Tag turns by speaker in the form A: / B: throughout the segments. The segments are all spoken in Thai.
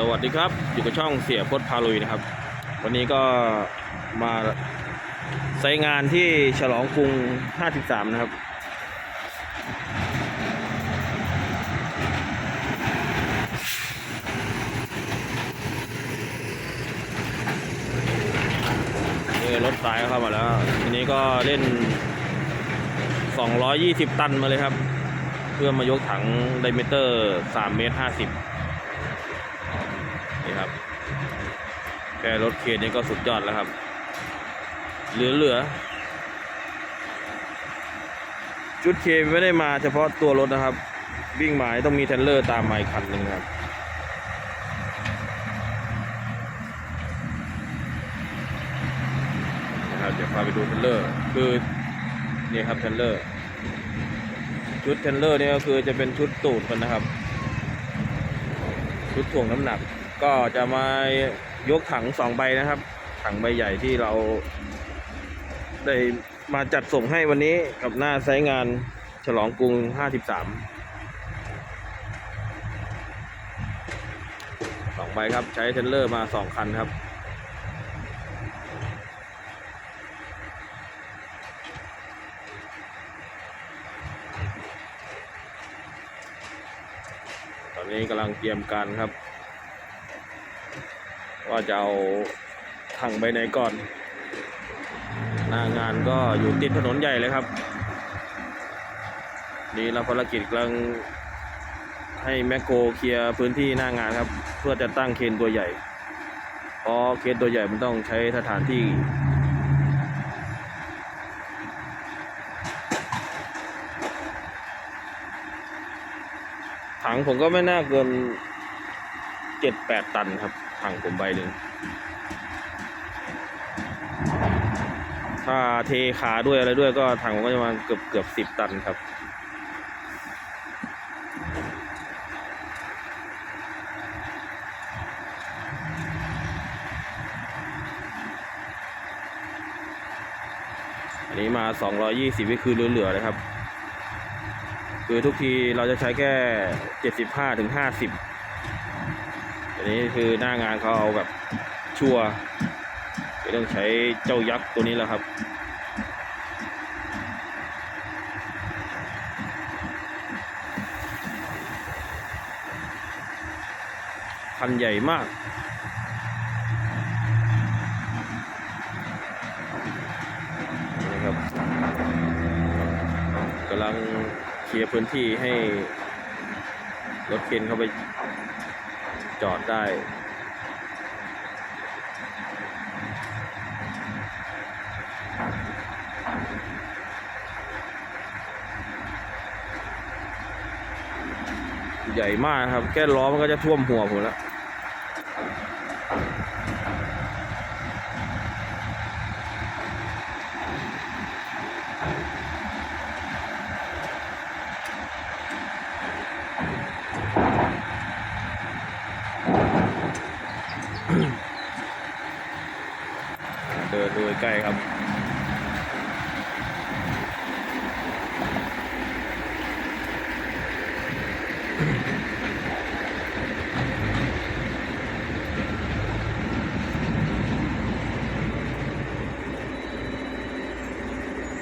A: สวัสดีครับอยู่กับช่องเสียพดพาลุยนะครับ วันนี้ก็มาใช้งานที่ฉลองกรุง 53 นะครับ นี่รถสายเข้ามาแล้ว ทีนี้ก็เล่น 220 ตันมาเลยครับ เพื่อมายกถังไดเมเตอร์ 3 เมตร 50 นี่ครับ แค่รถเคนนี่ก็สุดยอดแล้วครับ เหลือเหลือชุดเคไม่ได้มาเฉพาะตัวรถนะครับ วิ่งหมายต้องมีเทรลเลอร์ตามมาอีกคันหนึ่งครับนะครับ เดี๋ยวพาไปดูเทรลเลอร์ คือนี่ครับเทรลเลอร์ ชุดเทรลเลอร์นี่ก็คือจะเป็นชุดตูดมันนะครับ ชุดถ่วงน้ำหนักก็จะมา ยกถังสองใบนะครับ ถังใบใหญ่ที่เรา ได้มาจัดส่งให้วันนี้กับหน้าไซต์งานฉลองกรุง 53สองใบครับใช้เทรลเลอร์มาสองคันครับตอนนี้กำลังเตรียมการครับ ว่าจะเอาถังไปไหนก่อน หน้างานก็อยู่ติดถนนใหญ่เลยครับ นี่เราภารกิจกำลังให้แมคโครเคลียร์พื้นที่หน้างานครับ เพื่อจะตั้งเคนตัวใหญ่ เพราะเคนตัวใหญ่มันต้องใช้สถานที่ถังผมก็ไม่น่าเกินเจ็ดแปดตันครับ ถังผมใบหนึ่ง ถ้าเทขาด้วยอะไรด้วยก็ถังผมก็จะมาเกือบเกือบสิบตันครับอันนี้มา 220ก็คือเหลือๆเลยครับ คือทุกทีเราจะใช้แค่ 75ถึง50 อันนี้คือหน้างานเขาเอาแบบชัวร์ต้องใช้เจ้ายักษ์ตัวนี้แหละครับคันใหญ่มากนะครับกำลังเคลียร์พื้นที่ให้รถเคนเข้าไป จอดได้ ใหญ่มากครับ แค่ล้อมันก็จะท่วมหัวผมแล้ว เใกล้ๆครับ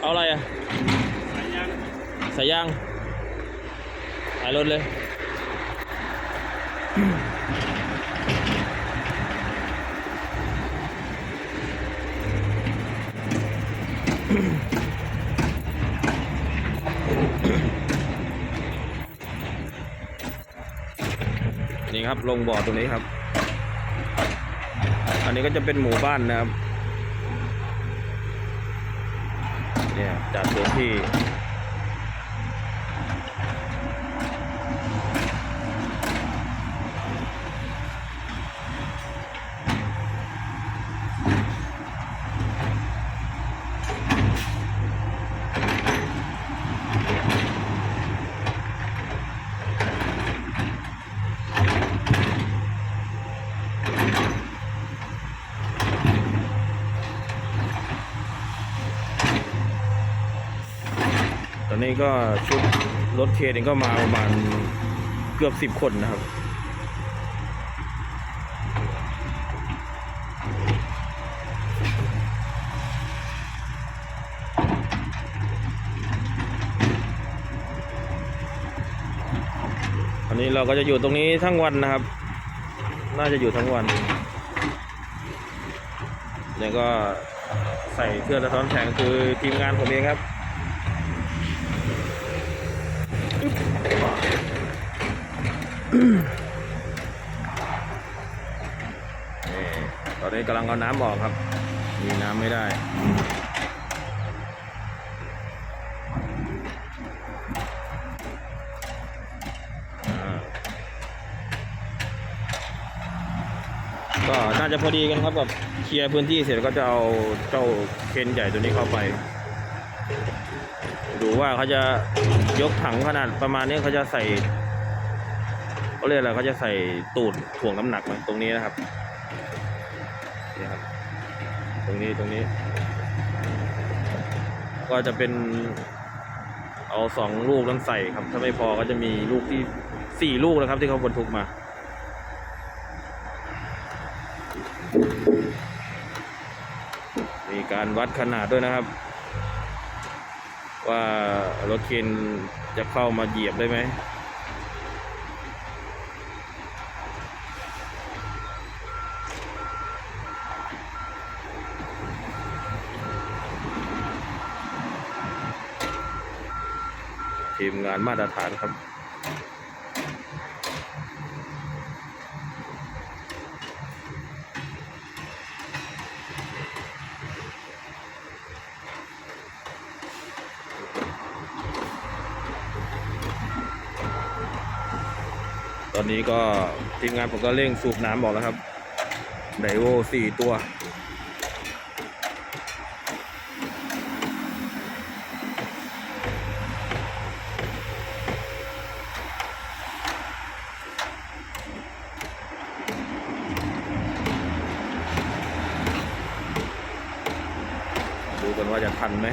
A: เอาอะไรอะ
B: สายยาง
A: สายยางหายรถเลย นี่ครับลงบ่อตรงนี้ครับ อันนี้ก็จะเป็นหมู่บ้านนะครับ เนี่ยจัดพื้นที่ นี่ก็ชุดรถเครนก็มาประมาณเกือบสิบคนนะครับันนี้เราก็จะอยู่ตรงนี้ทั้งวันนะครับ น่าจะอยู่ทั้งวันเนี่ยก็ใส่เครื่องสะท้อนแสงคือทีมงานผมเองครับ นี่ตอนนี้กำลังเอาน้ำออกครับ มีน้ำไม่ได้ก็น่าจะพอดีกันครับกับเคลียร์พื้นที่เสร็จก็จะเอาเจ้าเคนใหญ่ตัวนี้เข้าไป ดูว่าเขาจะยกถังขนาดประมาณนี้เขาจะใส่ เขาเรียกอะไรเขาจะใส่ตูดถ่วงน้ำหนักไหมตรงนี้นะครับนี่ครับ ตรงนี้ตรงนี้ ก็จะเป็น เอาสองลูกนั้นใส่ครับ ถ้าไม่พอก็จะมีลูกที่สี่ลูกนะครับ ที่เขาบรรทุกมามีการวัดขนาดด้วยนะครับ ว่ารถเคนจะเข้ามาเหยียบได้ไหม ทีมงานมาตรฐานครับตอนนี้ก็ทีมงานผมก็เร่งสูบน้ำบอกแล้วครับไดโวสี่ตัว ดูกันว่าจะ ทันไหม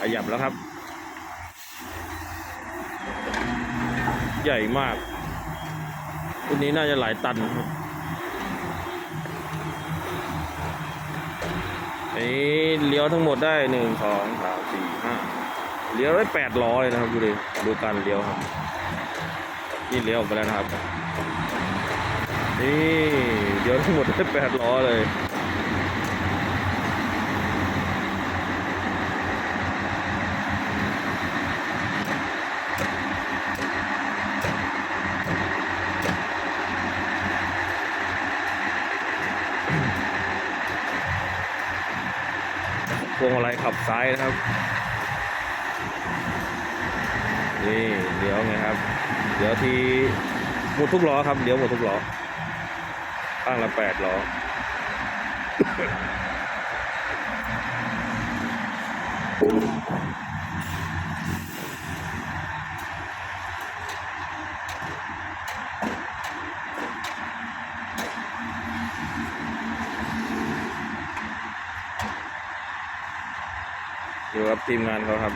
A: ขยับแล้วครับ ใหญ่มากรุ่นนี้น่าจะหลายตันครับอันนี้เลี้ยวทั้งหมดได้หนึ่งสองสามสี่ห้าเลี้ยวได้แปดล้อเลยนะครับดูดิดูการเลี้ยวครับนี่เลี้ยวออกไปแล้วนะครับนี่เลี้ยวทั้งหมดได้แปดล้อเลย พวงมาลัยขับซ้ายนะครับ นี่เดี๋ยวไงครับ เดี๋ยวทีหมดทุกล้อครับเดี๋ยวหมดทุกล้อข้างละแปดล้อู่กับทีมงานเขาครับ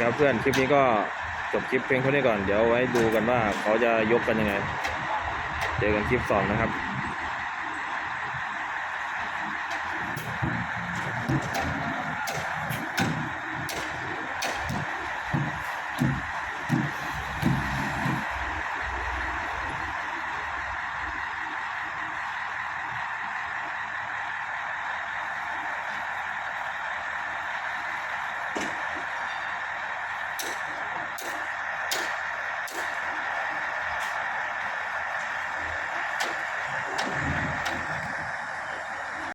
A: ครับเพื่อนคลิปนี้ก็จบคลิปเพียงเท่านี้ก่อน เดี๋ยวไว้ดูกันว่าเขาจะยกกันยังไง เจอกันคลิปสองนะครับ